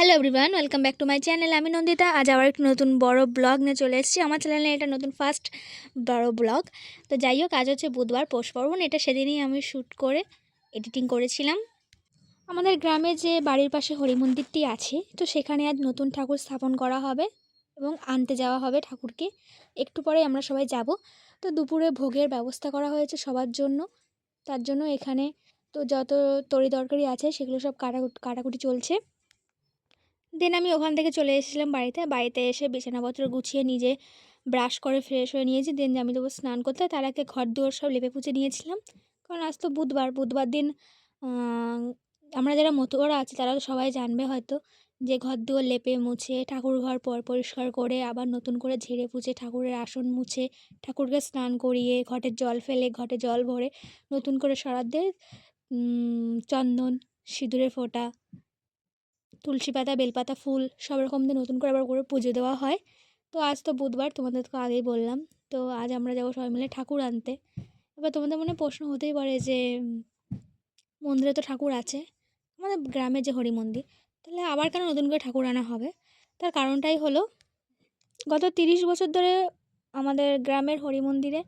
Hello everyone welcome back to my channel আমি নন্দিতা, আজ আবার একটু নতুন বড় ব্লগ নিয়ে চলে এসেছি। আমার চ্যানেলে এটা নতুন ফার্স্ট বড় ব্লগ তো যাই হোক, আজ হচ্ছে বুধবার, পৌষ পার্বণ। এটা সেদিনই আমি শ্যুট করে এডিটিং করেছিলাম। আমাদের গ্রামে যে বাড়ির পাশে হরি মন্দিরটি আছে, তো সেখানে আজ নতুন ঠাকুর স্থাপন করা হবে এবং আনতে যাওয়া হবে ঠাকুরকে। একটু পরে আমরা সবাই যাব। তো দুপুরে ভোগের ব্যবস্থা করা হয়েছে সবার জন্য। তার জন্য এখানে তো যত তরি তরকারি আছে, সেগুলো সব কাটাকুটি কাটাকুটি চলছে। দেন আমি ওখান থেকে চলে এসেছিলাম বাড়িতে। বাড়িতে এসে বিছানাপত্র গুছিয়ে নিজে ব্রাশ করে ফ্রেশ হয়ে নিয়েছি। দেন আমি দেবো স্নান করতে তার আগে ঘর দুয়ার সব লেপে পুছে নিয়েছিলাম। কারণ আজ তো বুধবার। বুধবার দিন আমরা যারা মতুয়ারা আছি তারা তো সবাই জানবে হয়তো যে ঘর দুয়ার লেপে মুছে, ঠাকুর ঘর পর পরিষ্কার করে, আবার নতুন করে ঝেড়ে পুছে ঠাকুরের আসন মুছে, ঠাকুরকে স্নান করিয়ে ঘটের জল ফেলে, ঘটে জল ভরে নতুন করে সরাতে চন্দন, সিঁদুরের ফোঁটা তুলসী পাতা, বেলপাতা, ফুল সব রকম দিয়ে নতুন করে আবার করে পুজো দেওয়া হয়। তো আজ তো বুধবার তোমাদের তো আগেই বললাম। তো আজ আমরা যাব সবাই মিলে ঠাকুর আনতে। এবার তোমাদের মনে প্রশ্ন হতেই পারে যে মন্দিরে তো ঠাকুর আছে, আমাদের গ্রামে যে হরি মন্দির, তাহলে আবার কেন নতুন করে ঠাকুর আনা হবে? তার কারণটাই হলো, গত তিরিশ বছর ধরে আমাদের গ্রামের হরি মন্দিরে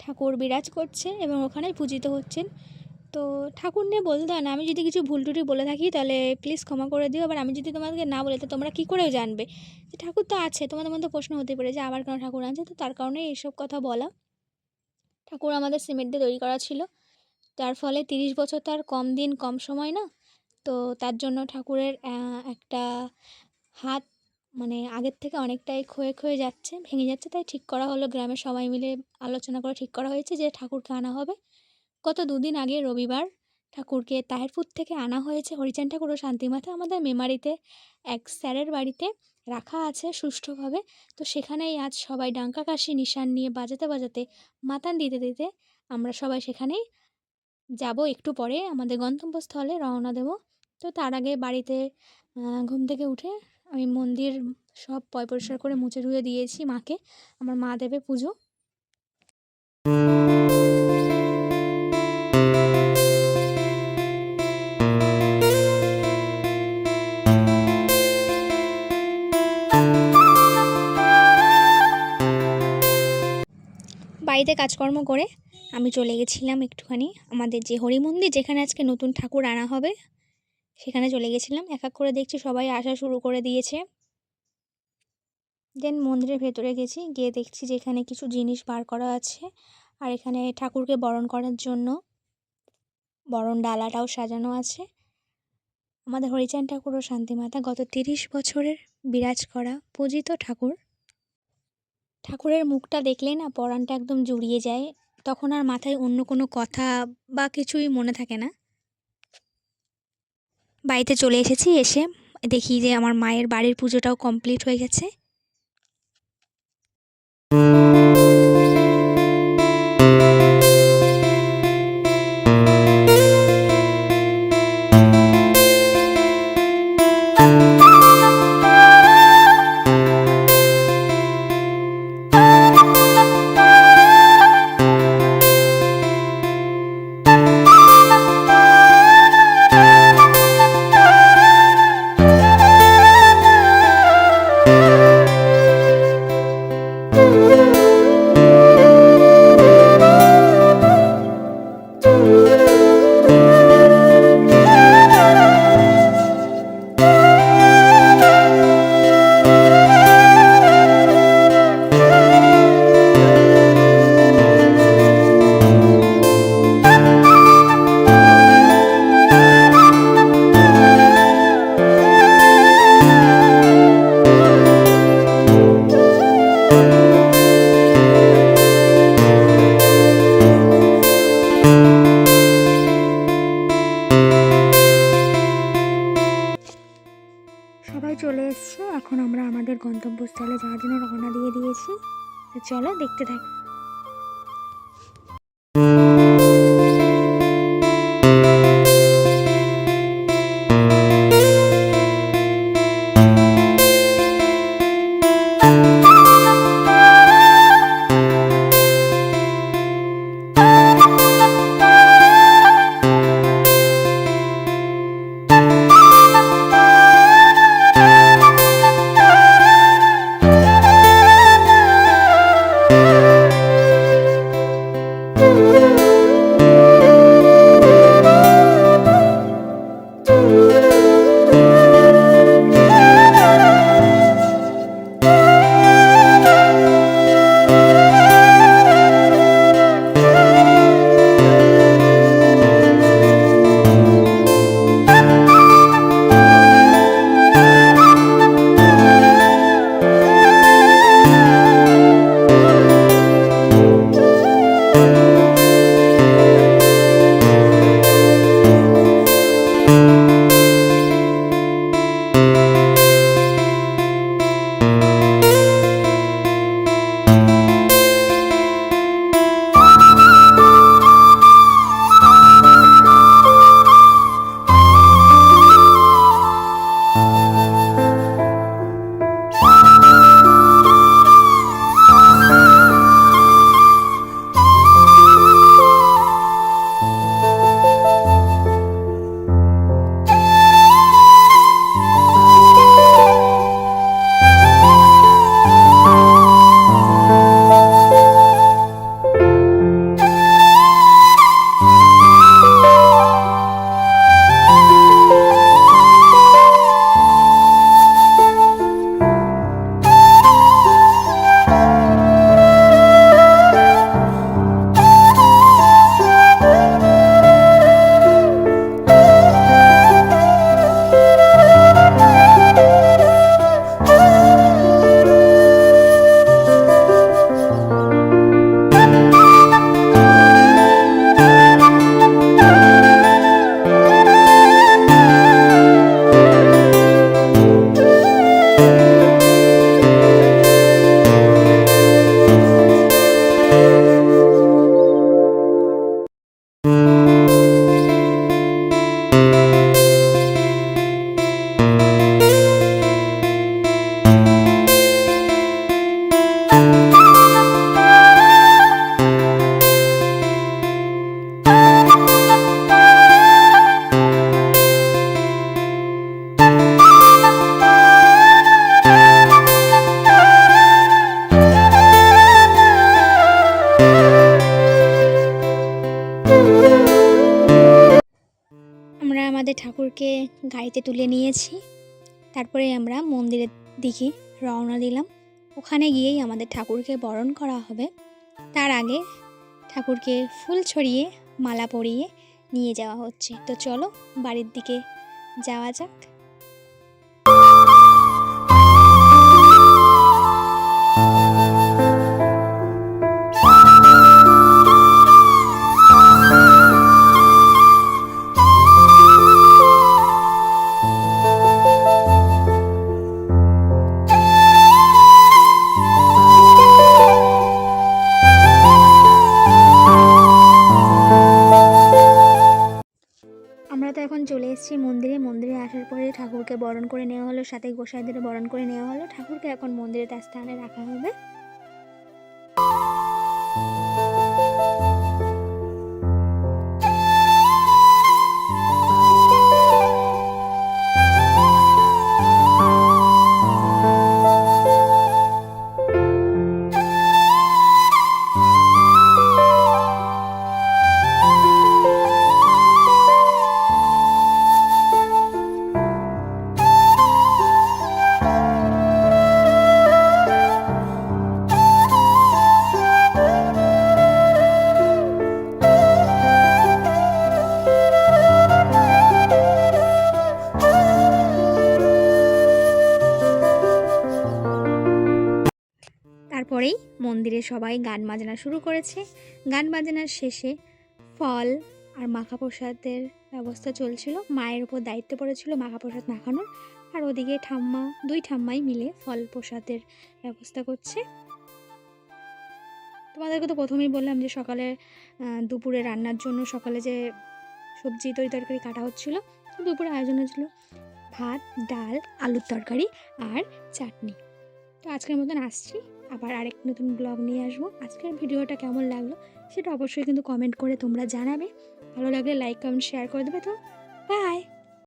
ঠাকুর বিরাজ করছে এবং ওখানেই পূজিত হচ্ছেন তো ঠাকুর নিয়ে বলতে হয় না, আমি যদি কিছু ভুল টুটি বলে থাকি তাহলে প্লিজ ক্ষমা করে দিও, আবার আমি যদি তোমাদেরকে না বলে, তো তোমরা কী করেও জানবে? যে ঠাকুর তো আছে, তোমাদের মধ্যে প্রশ্ন হতে পারে যে আবার কেন ঠাকুর আছে তো তার কারণে এইসব কথা বলা। ঠাকুর আমাদের সিমেন্ট দিয়ে তৈরি করা ছিল, যার ফলে তিরিশ বছর তার কম দিন, কম সময় না, তো তার জন্য ঠাকুরের একটা হাত মানে আগের থেকে অনেকটাই ক্ষয়ে ক্ষয়ে যাচ্ছে, ভেঙে যাচ্ছে, তাই ঠিক করা হলো, গ্রামের সবাই মিলে আলোচনা করে ঠিক করা হয়েছে যে ঠাকুরকে আনা হবে। গত দুদিন আগে রবিবার ঠাকুরকে তাহেরপুর থেকে আনা হয়েছে হরিচান ঠাকুর ও শান্তিমাতা আমাদের মেমারিতে। এক স্যারের বাড়িতে রাখা আছে সুষ্ঠুভাবে। তো সেখানেই আজ সবাই ডাঙ্কা কাশি নিশান নিয়ে বাজাতে বাজাতে মাতান দিতে দিতে আমরা সবাই সেখানেই যাব। একটু পরে আমাদের গন্তব্যস্থলে রওনা দেব। তো তার আগে বাড়িতে ঘুম থেকে উঠে আমি মন্দির সব পয় পরিষ্কার করে মুছে ধুয়ে দিয়েছি মাকে। আমার মা দেবে পুজো। বাড়িতে কাজকর্ম করে আমি চলে গেছিলাম একটুখানি। আমাদের যে হরি মন্দির যেখানে আজকে নতুন ঠাকুর আনা হবে, সেখানে চলে গেছিলাম। এক এক করে দেখছি সবাই আসা শুরু করে দিয়েছে। দেন মন্দিরের ভেতরে গেছি, গিয়ে দেখছি যে এখানে কিছু জিনিস বার করা আছে। আর এখানে ঠাকুরকে বরণ করার জন্য বরণ ডালাটাও সাজানো আছে। আমাদের হরিচান ঠাকুর ও শান্তিমাতা গত তিরিশ বছরের বিরাজ করা পূজিত ঠাকুর। ঠাকুরের মুখটা দেখলে না পরাণটা একদম জুড়িয়ে যায়, তখন আর মাথায় অন্য কোনো কথা বা কিছুই মনে থাকে না। বাড়িতে চলে এসেছি, এসে দেখি যে আমার মায়ের বাড়ির পুজোটাও কমপ্লিট হয়ে গেছে। চলো দেখতে থাকি। Música ঠাকুরকে গাড়িতে তুলে নিয়েছি। তারপরে আমরা মন্দিরের দিকে রওনা দিলাম। ওখানে গিয়েই আমাদের ঠাকুরকে বরণ করা হবে। তার আগে ঠাকুরকে ফুল ছড়িয়ে মালা পরিয়ে নিয়ে যাওয়া হচ্ছে। তো চলো বাড়ির দিকে যাওয়া যাক। এখন চলে এসেছি মন্দিরে। মন্দিরে আসার পরে ঠাকুরকে বরণ করে নেওয়া হলো, সাথে গোসাইদের বরণ করে নেওয়া হলো। ঠাকুরকে এখন মন্দিরে তার স্থানে রাখা হবে। মন্দিরে সবাই গান বাজনা শুরু করেছে। গান বাজনার শেষে ফল আর মাখা প্রসাদের ব্যবস্থা চলছিল। মায়ের উপর দায়িত্ব পড়েছিল মাখা প্রসাদ মাখানোর। আর ওদিকে ঠাম্মা, দুই ঠাম্মাই মিলে ফল প্রসাদের ব্যবস্থা করছে। তোমাদেরকে তো প্রথমেই বললাম যে সকালে দুপুরে রান্নার জন্য সকালে যে সবজি তরি তরকারি কাটা হচ্ছিল দুপুরে আয়োজন হয়েছিল ভাত, ডাল, আলুর তরকারি আর চাটনি। তো আজকের মতন আসছি। আবার আরেক নতুন ব্লগ নিয়ে আসব। আজকের ভিডিওটা কেমন লাগল সেটা অবশ্যই কিন্তু কমেন্ট করে তোমরা জানাবে। ভালো লাগলে লাইক কমেন্ট শেয়ার করে দেবে তো। বাই